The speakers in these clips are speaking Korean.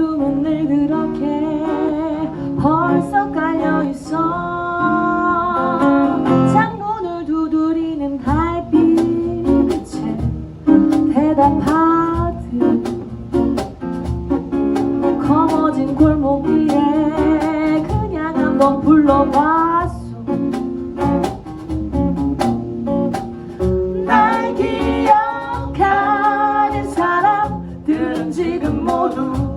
어둠은 늘 그렇게 벌써 깔려 있어. 창문을 두드리는 달빛에 대답하듯 검어진 골목길에 그냥 한번 불러봐 날 기억하는 사람들은 지금 모두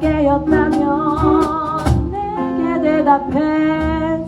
깨었다면 내게 대답해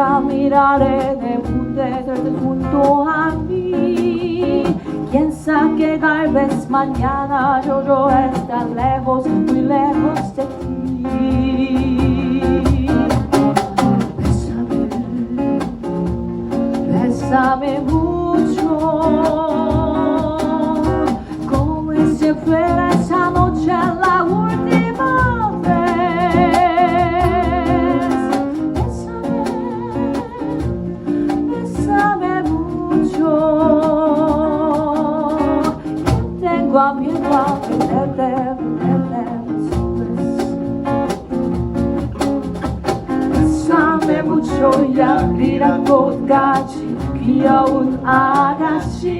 cerca, miraré de desde junto a mí. Piensa que tal vez mañana yo, yo estar lejos, muy lejos de ti. Bésame, bésame mucho, como si fuera 아리랑 꽃같이 귀여운 아가씨.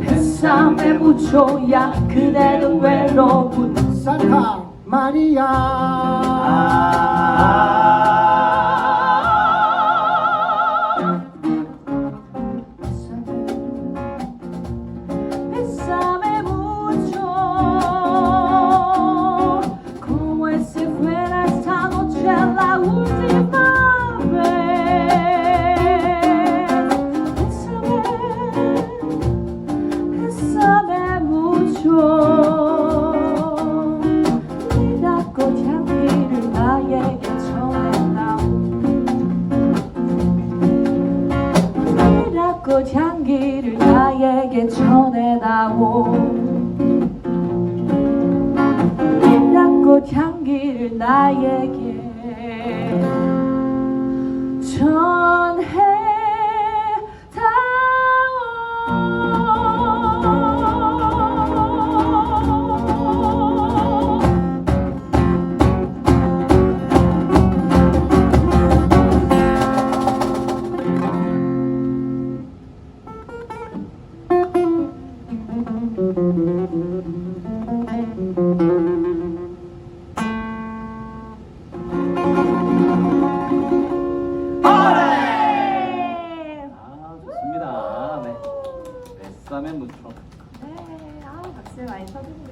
bésame mucho 야 그대는 외로운 산타 마리아 네가 꽃향기를 나에게 전해다오. 네가 꽃향기를 나에게 네. 뱃삼의 무초. 네, 아우 박수 많이 계시네요.